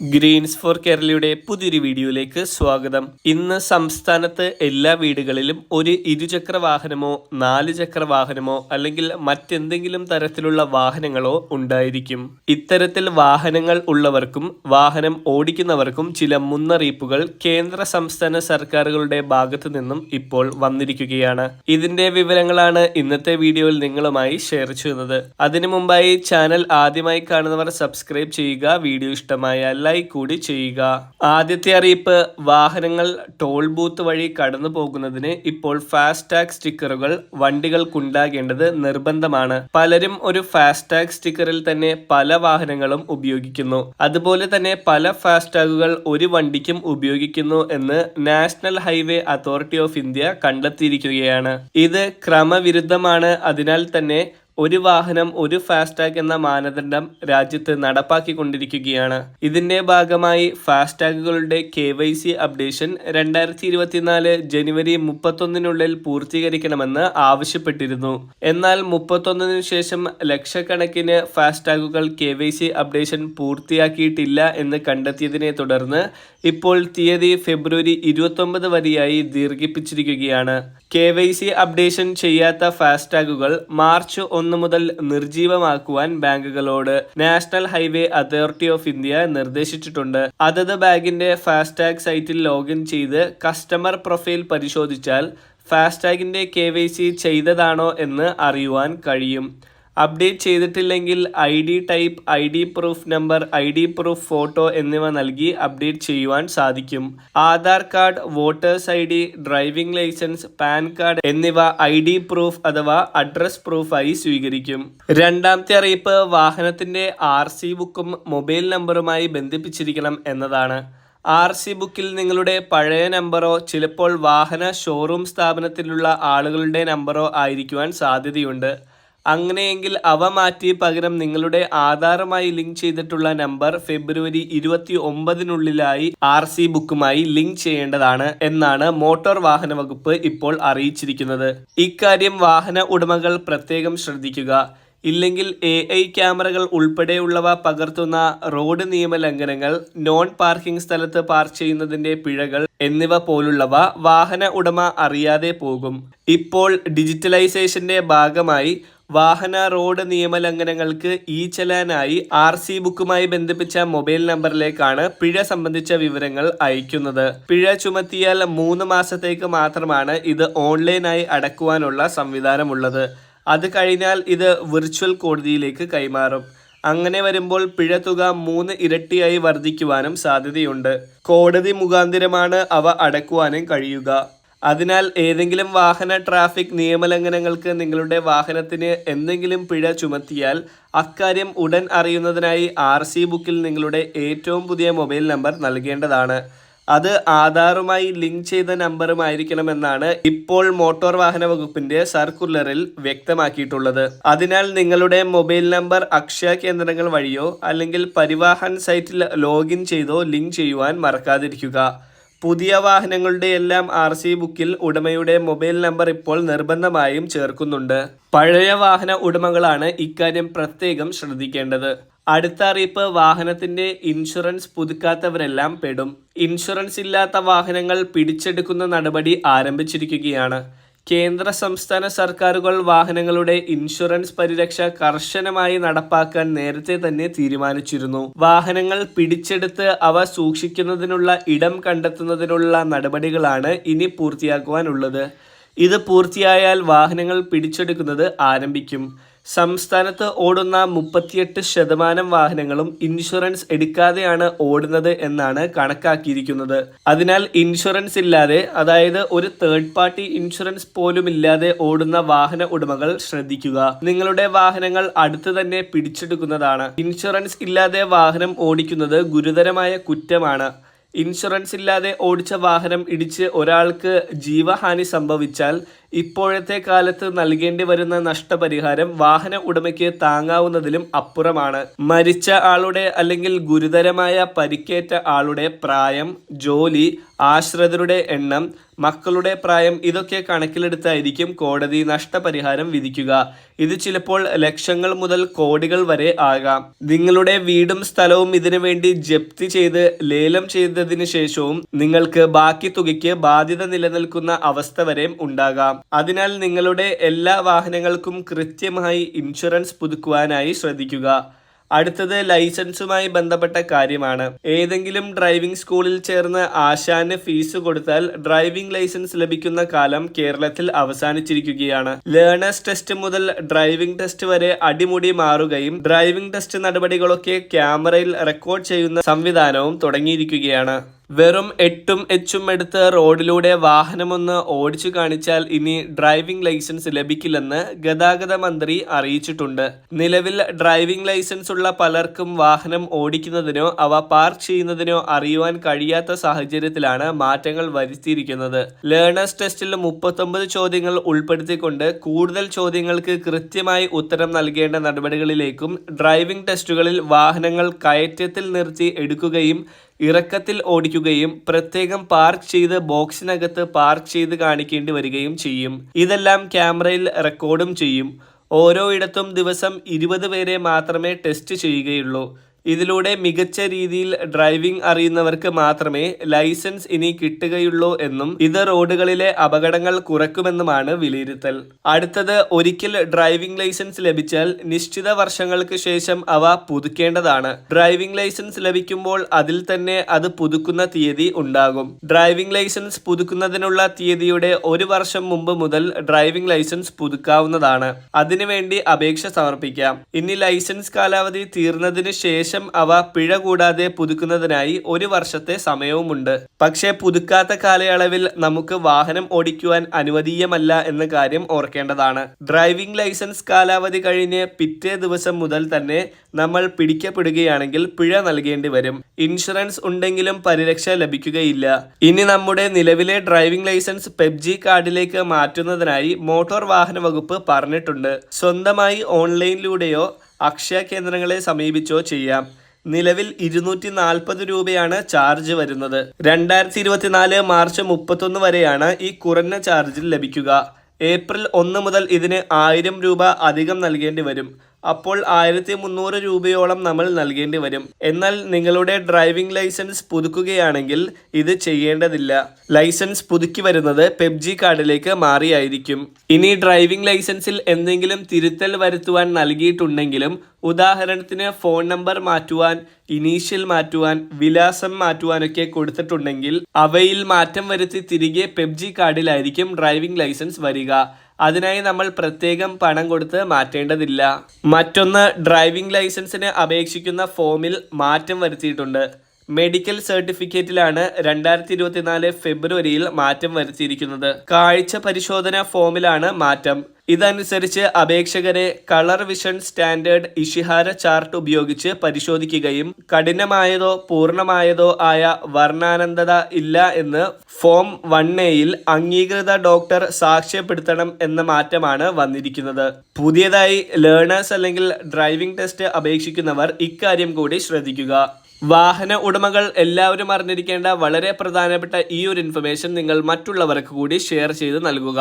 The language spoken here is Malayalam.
ഗ്രീൻസ് ഫോർ കേരളയുടെ പുതിയൊരു വീഡിയോയിലേക്ക് സ്വാഗതം. ഇന്ന് സംസ്ഥാനത്ത് എല്ലാ വീടുകളിലും ഒരു ഇരുചക്ര വാഹനമോ നാല് ചക്ര വാഹനമോ അല്ലെങ്കിൽ മറ്റെന്തെങ്കിലും തരത്തിലുള്ള വാഹനങ്ങളോ ഉണ്ടായിരിക്കും. ഇത്തരത്തിൽ വാഹനങ്ങൾ ഉള്ളവർക്കും വാഹനം ഓടിക്കുന്നവർക്കും ചില മുന്നറിയിപ്പുകൾ കേന്ദ്ര സംസ്ഥാന സർക്കാരുകളുടെ ഭാഗത്തു നിന്നും ഇപ്പോൾ വന്നിരിക്കുകയാണ്. ഇതിന്റെ വിവരങ്ങളാണ് ഇന്നത്തെ വീഡിയോയിൽ നിങ്ങളുമായി ഷെയർ ചെയ്യുന്നത് അതിനു മുമ്പായി ചാനൽ ആദ്യമായി കാണുന്നവർ സബ്സ്ക്രൈബ് ചെയ്യുക. വീഡിയോ ഇഷ്ടമായ ലൈക്ക് കൂടി ചെയ്യുക. ആദ്യത്തെ അറിയിപ്പ് വാഹനങ്ങൾ ടോൾ ബൂത്ത് വഴി കടന്നു പോകുന്നതിന് ഇപ്പോൾ ഫാസ്ടാഗ് സ്റ്റിക്കറുകൾ വണ്ടികൾക്കുണ്ടാകേണ്ടത് നിർബന്ധമാണ്. പലരും ഒരു ഫാസ്ടാഗ് സ്റ്റിക്കറിൽ തന്നെ പല വാഹനങ്ങളും ഉപയോഗിക്കുന്നു. അതുപോലെ തന്നെ പല ഫാസ്ടാഗുകൾ ഒരു വണ്ടിക്കും ഉപയോഗിക്കുന്നു എന്ന് national highway authority of India കണ്ടെത്തിയിരിക്കുകയാണ്. ഇത് ക്രമവിരുദ്ധമാണ്. അതിനാൽ തന്നെ ഒരു വാഹനം ഒരു ഫാസ്ടാഗ് എന്ന മാനദണ്ഡം രാജ്യത്ത് നടപ്പാക്കിക്കൊണ്ടിരിക്കുകയാണ്. ഇതിന്റെ ഭാഗമായി ഫാസ്ടാഗുകളുടെ കെ വൈ സി അപ്ഡേഷൻ രണ്ടായിരത്തി ഇരുപത്തിനാല് ജനുവരി മുപ്പത്തൊന്നിനുള്ളിൽ പൂർത്തീകരിക്കണമെന്ന് ആവശ്യപ്പെട്ടിരുന്നു. എന്നാൽ മുപ്പത്തൊന്നിനു ശേഷം ലക്ഷക്കണക്കിന് ഫാസ്ടാഗുകൾ കെ വൈ സി അപ്ഡേഷൻ പൂർത്തിയാക്കിയിട്ടില്ല എന്ന് കണ്ടെത്തിയതിനെ തുടർന്ന് ഇപ്പോൾ തീയതി ഫെബ്രുവരി ഇരുപത്തൊമ്പത് വരെയായി ദീർഘിപ്പിച്ചിരിക്കുകയാണ്. കെ വൈ സി അപ്ഡേഷൻ ചെയ്യാത്ത ഫാസ്ടാഗുകൾ മാർച്ച് ഒന്ന് മുതൽ നിർജീവമാക്കുവാൻ ബാങ്കുകളോട് national highway authority of India നിർദ്ദേശിച്ചിട്ടുണ്ട്. അതത് ബാങ്കിന്റെ ഫാസ്ടാഗ് സൈറ്റിൽ ലോഗിൻ ചെയ്ത് കസ്റ്റമർ പ്രൊഫൈൽ പരിശോധിച്ചാൽ ഫാസ്ടാഗിന്റെ കെ വൈ സി ചെയ്തതാണോ എന്ന് അറിയുവാൻ കഴിയും. അപ്ഡേറ്റ് ചെയ്തിട്ടില്ലെങ്കിൽ I D type I D proof number I D proof photo എന്നിവ നൽകി അപ്ഡേറ്റ് ചെയ്യുവാൻ സാധിക്കും. Aadhaar card voters I D driving licence PAN card എന്നിവ ഐ ഡി പ്രൂഫ് അഥവാ അഡ്രസ് പ്രൂഫായി സ്വീകരിക്കും. രണ്ടാമത്തെ അറിയിപ്പ് വാഹനത്തിന്റെ ആർ സി ബുക്കും മൊബൈൽ നമ്പറുമായി ബന്ധിപ്പിച്ചിരിക്കണം എന്നതാണ്. ആർ സി ബുക്കിൽ നിങ്ങളുടെ പഴയ നമ്പറോ ചിലപ്പോൾ വാഹന ഷോറൂം സ്ഥാപനത്തിലുള്ള ആളുകളുടെ നമ്പറോ ആയിരിക്കുവാൻ സാധ്യതയുണ്ട്. അങ്ങനെയെങ്കിൽ അവ മാറ്റി പകരം നിങ്ങളുടെ ആധാറുമായി ലിങ്ക് ചെയ്തിട്ടുള്ള നമ്പർ ഫെബ്രുവരി ഇരുപത്തി ഒമ്പതിനുള്ളിലായി ആർ സി ബുക്കുമായി ലിങ്ക് ചെയ്യേണ്ടതാണ് എന്നാണ് മോട്ടോർ വാഹന വകുപ്പ് ഇപ്പോൾ അറിയിച്ചിരിക്കുന്നത്. ഇക്കാര്യം വാഹന ഉടമകൾ പ്രത്യേകം ശ്രദ്ധിക്കുക. ഇല്ലെങ്കിൽ എ ഐ ക്യാമറകൾ ഉൾപ്പെടെയുള്ളവ പകർത്തുന്ന റോഡ് നിയമ ലംഘനങ്ങൾ നോൺ പാർക്കിംഗ് സ്ഥലത്ത് പാർക്ക് ചെയ്യുന്നതിന്റെ പിഴകൾ എന്നിവ പോലുള്ളവ വാഹന ഉടമ അറിയാതെ പോകും. ഇപ്പോൾ ഡിജിറ്റലൈസേഷന്റെ ഭാഗമായി വാഹന റോഡ് നിയമലംഘനങ്ങൾക്ക് ഇ ചലാനായി ആർ സി ബുക്കുമായി ബന്ധിപ്പിച്ച മൊബൈൽ നമ്പറിലേക്കാണ് പിഴ സംബന്ധിച്ച വിവരങ്ങൾ അയക്കുന്നത്. പിഴ ചുമത്തിയാൽ മൂന്ന് മാസത്തേക്ക് മാത്രമാണ് ഇത് ഓൺലൈനായി അടക്കുവാനുള്ള സംവിധാനമുള്ളത്. അത് കഴിഞ്ഞാൽ ഇത് വിർച്വൽ കോടതിയിലേക്ക് കൈമാറും. അങ്ങനെ വരുമ്പോൾ പിഴ തുക മൂന്ന് ഇരട്ടിയായി വർദ്ധിക്കുവാനും സാധ്യതയുണ്ട്. കോടതി മുഖാന്തിരമാണ് അവ അടക്കുവാനും കഴിയുക. അതിനാൽ ഏതെങ്കിലും വാഹന ട്രാഫിക് നിയമലംഘനങ്ങൾക്ക് നിങ്ങളുടെ വാഹനത്തിന് എന്തെങ്കിലും പിഴ ചുമത്തിയാൽ അക്കാര്യം ഉടൻ അറിയുന്നതിനായി ആർ സി ബുക്കിൽ നിങ്ങളുടെ ഏറ്റവും പുതിയ മൊബൈൽ നമ്പർ നൽകേണ്ടതാണ്. അത് ആധാറുമായി ലിങ്ക് ചെയ്ത നമ്പറുമായിരിക്കണമെന്നാണ് ഇപ്പോൾ മോട്ടോർ വാഹന വകുപ്പിന്റെ സർക്കുലറിൽ വ്യക്തമാക്കിയിട്ടുള്ളത്. അതിനാൽ നിങ്ങളുടെ മൊബൈൽ നമ്പർ അക്ഷയ കേന്ദ്രങ്ങൾ വഴിയോ അല്ലെങ്കിൽ പരിവാഹൻ സൈറ്റിൽ ലോഗിൻ ചെയ്തോ ലിങ്ക് ചെയ്യുവാൻ മറക്കാതിരിക്കുക. പുതിയ വാഹനങ്ങളുടെ എല്ലാം ആർ സി ബുക്കിൽ ഉടമയുടെ മൊബൈൽ നമ്പർ ഇപ്പോൾ നിർബന്ധമായും ചേർക്കുന്നുണ്ട്. പഴയ വാഹന ഉടമകളാണ് ഇക്കാര്യം പ്രത്യേകം ശ്രദ്ധിക്കേണ്ടത്. അടുത്ത അറിയിപ്പ് വാഹനത്തിന്റെ ഇൻഷുറൻസ് പുതുക്കാത്തവരെല്ലാം പെടും. ഇൻഷുറൻസ് ഇല്ലാത്ത വാഹനങ്ങൾ പിടിച്ചെടുക്കുന്ന നടപടി ആരംഭിച്ചിരിക്കുകയാണ്. കേന്ദ്ര സംസ്ഥാന സർക്കാരുകൾ വാഹനങ്ങളുടെ ഇൻഷുറൻസ് പരിരക്ഷ കർശനമായി നടപ്പാക്കാൻ നേരത്തെ തന്നെ തീരുമാനിച്ചിരുന്നു. വാഹനങ്ങൾ പിടിച്ചെടുത്ത് അവ സൂക്ഷിക്കുന്നതിനുള്ള ഇടം കണ്ടെത്തുന്നതിനുള്ള നടപടികളാണ് ഇനി പൂർത്തിയാക്കുവാനുള്ളത്. ഇത് പൂർത്തിയായാൽ വാഹനങ്ങൾ പിടിച്ചെടുക്കുന്നത് ആരംഭിക്കും. സംസ്ഥാനത്ത് ഓടുന്ന മുപ്പത്തിയെട്ട് ശതമാനം വാഹനങ്ങളും ഇൻഷുറൻസ് എടുക്കാതെയാണ് ഓടുന്നത് എന്നാണ് കണക്കാക്കിയിരിക്കുന്നത്. അതിനാൽ ഇൻഷുറൻസ് ഇല്ലാതെ അതായത് ഒരു തേർഡ് പാർട്ടി ഇൻഷുറൻസ് പോലും ഇല്ലാതെ ഓടുന്ന വാഹന ഉടമകൾ ശ്രദ്ധിക്കുക. നിങ്ങളുടെ വാഹനങ്ങൾ അടുത്ത് തന്നെ പിടിച്ചെടുക്കുന്നതാണ്. ഇൻഷുറൻസ് ഇല്ലാതെ വാഹനം ഓടിക്കുന്നത് ഗുരുതരമായ കുറ്റമാണ്. ഇൻഷുറൻസ് ഇല്ലാതെ ഓടിച്ച വാഹനം ഇടിച്ച് ഒരാൾക്ക് ജീവഹാനി സംഭവിച്ചാൽ ഇപ്പോഴത്തെ കാലത്ത് നൽകേണ്ടി വരുന്ന നഷ്ടപരിഹാരം വാഹന ഉടമയ്ക്ക് താങ്ങാവുന്നതിലും അപ്പുറമാണ്. മരിച്ച ആളുടെ അല്ലെങ്കിൽ ഗുരുതരമായ പരിക്കേറ്റ ആളുടെ പ്രായം ജോലി ആശ്രിതരുടെ എണ്ണം മക്കളുടെ പ്രായം ഇതൊക്കെ കണക്കിലെടുത്തായിരിക്കും കോടതി നഷ്ടപരിഹാരം വിധിക്കുക. ഇത് ചിലപ്പോൾ ലക്ഷങ്ങൾ മുതൽ കോടികൾ വരെ ആകാം. നിങ്ങളുടെ വീടും സ്ഥലവും ഇതിനു വേണ്ടി ജപ്തി ചെയ്ത് ലേലം ചെയ്തതിനു ശേഷവും നിങ്ങൾക്ക് ബാക്കി തുകയ്ക്ക് ബാധ്യത നിലനിൽക്കുന്ന അവസ്ഥ വരെയും ഉണ്ടാകാം. അതിനാൽ നിങ്ങളുടെ എല്ലാ വാഹനങ്ങൾക്കും കൃത്യമായി ഇൻഷുറൻസ് പുതുക്കുവാനായി ശ്രദ്ധിക്കുക. അടുത്തത് ലൈസൻസുമായി ബന്ധപ്പെട്ട കാര്യമാണ്. ഏതെങ്കിലും ഡ്രൈവിംഗ് സ്കൂളിൽ ചേർന്ന് ആശാന് ഫീസ് കൊടുത്താൽ ഡ്രൈവിംഗ് ലൈസൻസ് ലഭിക്കുന്ന കാലം കേരളത്തിൽ അവസാനിച്ചിരിക്കുകയാണ്. ലേണേഴ്സ് ടെസ്റ്റ് മുതൽ ഡ്രൈവിംഗ് ടെസ്റ്റ് വരെ അടിമുടി മാറുകയും ഡ്രൈവിംഗ് ടെസ്റ്റ് നടപടികളൊക്കെ ക്യാമറയിൽ റെക്കോർഡ് ചെയ്യുന്ന സംവിധാനവും തുടങ്ങിയിരിക്കുകയാണ്. വെറും എട്ടും എച്ചും എടുത്ത് റോഡിലൂടെ വാഹനമൊന്ന് ഓടിച്ചു കാണിച്ചാൽ ഇനി ഡ്രൈവിംഗ് ലൈസൻസ് ലഭിക്കില്ലെന്ന് ഗതാഗത മന്ത്രി അറിയിച്ചിട്ടുണ്ട്. നിലവിൽ ഡ്രൈവിംഗ് ലൈസൻസ് ഉള്ള പലർക്കും വാഹനം ഓടിക്കുന്നതിനോ അവ പാർക്ക് ചെയ്യുന്നതിനോ അറിയുവാൻ കഴിയാത്ത സാഹചര്യത്തിലാണ് മാറ്റങ്ങൾ വരുത്തിയിരിക്കുന്നത്. ലേണേഴ്സ് ടെസ്റ്റിൽ മുപ്പത്തൊമ്പത് ചോദ്യങ്ങൾ ഉൾപ്പെടുത്തിക്കൊണ്ട് കൂടുതൽ ചോദ്യങ്ങൾക്ക് കൃത്യമായി ഉത്തരം നൽകേണ്ട നടപടികളിലേക്കും ഡ്രൈവിംഗ് ടെസ്റ്റുകളിൽ വാഹനങ്ങൾ കയറ്റത്തിൽ നിർത്തി എടുക്കുകയും ഇറക്കത്തിൽ ഓടിക്കുകയും പ്രത്യേകം പാർക്ക് ചെയ്ത് ബോക്സിനകത്ത് പാർക്ക് ചെയ്ത് കാണിക്കേണ്ടി വരികയും ചെയ്യും. ഇതെല്ലാം ക്യാമറയിൽ റെക്കോർഡും ചെയ്യും. ഓരോ ഇടത്തും ദിവസം ഇരുപത് പേരെ മാത്രമേ ടെസ്റ്റ് ചെയ്യുകയുള്ളൂ. ഇതിലൂടെ മികച്ച രീതിയിൽ ഡ്രൈവിംഗ് അറിയുന്നവർക്ക് മാത്രമേ ലൈസൻസ് ഇനി കിട്ടുകയുള്ളൂ എന്നും ഇത് റോഡുകളിലെ അപകടങ്ങൾ കുറക്കുമെന്നുമാണ് വിലയിരുത്തൽ. അടുത്തത് ഒരിക്കൽ ഡ്രൈവിംഗ് ലൈസൻസ് ലഭിച്ചാൽ നിശ്ചിത വർഷങ്ങൾക്ക് ശേഷം അവ പുതുക്കേണ്ടതാണ്. ഡ്രൈവിംഗ് ലൈസൻസ് ലഭിക്കുമ്പോൾ അതിൽ തന്നെ അത് പുതുക്കുന്ന തീയതി ഉണ്ടാകും. ഡ്രൈവിംഗ് ലൈസൻസ് പുതുക്കുന്നതിനുള്ള തീയതിയുടെ ഒരു വർഷം മുമ്പ് മുതൽ ഡ്രൈവിംഗ് ലൈസൻസ് പുതുക്കാവുന്നതാണ്. അതിനുവേണ്ടി അപേക്ഷ സമർപ്പിക്കാം. ഇനി ലൈസൻസ് കാലാവധി തീർന്നതിന് ശേഷം അവ പിഴ കൂടാതെ പുതുക്കുന്നതിനായി ഒരു വർഷത്തെ സമയവുമുണ്ട്. പക്ഷേ പുതുക്കാത്ത കാലയളവിൽ നമുക്ക് വാഹനം ഓടിക്കുവാൻ അനുവദീയമല്ല എന്ന കാര്യം ഓർക്കേണ്ടതാണ്. ഡ്രൈവിംഗ് ലൈസൻസ് കാലാവധി കഴിഞ്ഞ് പിറ്റേ ദിവസം മുതൽ തന്നെ നമ്മൾ പിടിക്കപ്പെടുകയാണെങ്കിൽ പിഴ നൽകേണ്ടി വരും. ഇൻഷുറൻസ് ഉണ്ടെങ്കിലും പരിരക്ഷ ലഭിക്കുകയില്ല. ഇനി നമ്മുടെ നിലവിലെ ഡ്രൈവിംഗ് ലൈസൻസ് പെബ്ജി കാർഡിലേക്ക് മാറ്റുന്നതിനായി മോട്ടോർ വാഹന വകുപ്പ് പറഞ്ഞിട്ടുണ്ട്. സ്വന്തമായി ഓൺലൈനിലൂടെയോ അക്ഷയ കേന്ദ്രങ്ങളെ സമീപിച്ചോ ചെയ്യാം. നിലവിൽ ഇരുന്നൂറ്റി നാൽപ്പത് രൂപയാണ് ചാർജ് വരുന്നത്. രണ്ടായിരത്തി ഇരുപത്തിനാല് മാർച്ച് മുപ്പത്തൊന്ന് വരെയാണ് ഈ കുറഞ്ഞ ചാർജിൽ ലഭിക്കുക. ഏപ്രിൽ ഒന്ന് മുതൽ ഇതിന് ആയിരം രൂപ അധികം നൽകേണ്ടി വരും. അപ്പോൾ ആയിരത്തി മുന്നൂറ് രൂപയോളം നമ്മൾ നൽകേണ്ടി വരും. എന്നാൽ നിങ്ങളുടെ ഡ്രൈവിംഗ് ലൈസൻസ് പുതുക്കുകയാണെങ്കിൽ ഇത് ചെയ്യേണ്ടതില്ല. ലൈസൻസ് പുതുക്കി വരുന്നത് പെബ്ജി കാർഡിലേക്ക് മാറിയായിരിക്കും. ഇനി ഡ്രൈവിംഗ് ലൈസൻസിൽ എന്തെങ്കിലും തിരുത്തൽ വരുത്തുവാൻ നൽകിയിട്ടുണ്ടെങ്കിലും ഉദാഹരണത്തിന് ഫോൺ നമ്പർ മാറ്റുവാൻ ഇനീഷ്യൽ മാറ്റുവാൻ വിലാസം മാറ്റുവാനൊക്കെ കൊടുത്തിട്ടുണ്ടെങ്കിൽ അവയിൽ മാറ്റം വരുത്തി തിരികെ പെബ്ജി കാർഡിലായിരിക്കും ഡ്രൈവിംഗ് ലൈസൻസ് വരിക. അതിനായി നമ്മൾ പ്രത്യേകം പണം കൊടുത്ത് മാറ്റേണ്ടതില്ല. മറ്റൊന്ന് ഡ്രൈവിംഗ് ലൈസൻസിന് അപേക്ഷിക്കുന്ന ഫോമിൽ മാറ്റം വരുത്തിയിട്ടുണ്ട്. മെഡിക്കൽ സർട്ടിഫിക്കറ്റിലാണ് രണ്ടായിരത്തി ഇരുപത്തിനാല് ഫെബ്രുവരിയിൽ മാറ്റം വരുത്തിയിരിക്കുന്നത്. കാഴ്ച പരിശോധന ഫോമിലാണ് മാറ്റം. ഇതനുസരിച്ച് അപേക്ഷകരെ colour vision standard Ishihara chart ഉപയോഗിച്ച് പരിശോധിക്കുകയും കഠിനമായതോ പൂർണമായതോ ആയ വർണാനന്ദത ഇല്ല എന്ന് ഫോം വൺ എയിൽ അംഗീകൃത ഡോക്ടർ സാക്ഷ്യപ്പെടുത്തണം എന്ന മാറ്റമാണ് വന്നിരിക്കുന്നത്. പുതിയതായി ലേണേഴ്സ് അല്ലെങ്കിൽ ഡ്രൈവിംഗ് ടെസ്റ്റ് അപേക്ഷിക്കുന്നവർ ഇക്കാര്യം കൂടി ശ്രദ്ധിക്കുക. വാഹന ഉടമകൾ എല്ലാവരും അറിഞ്ഞിരിക്കേണ്ട വളരെ പ്രധാനപ്പെട്ട ഈ ഒരു ഇൻഫർമേഷൻ നിങ്ങൾ മറ്റുള്ളവർക്ക് കൂടി ഷെയർ ചെയ്ത് നൽകുക.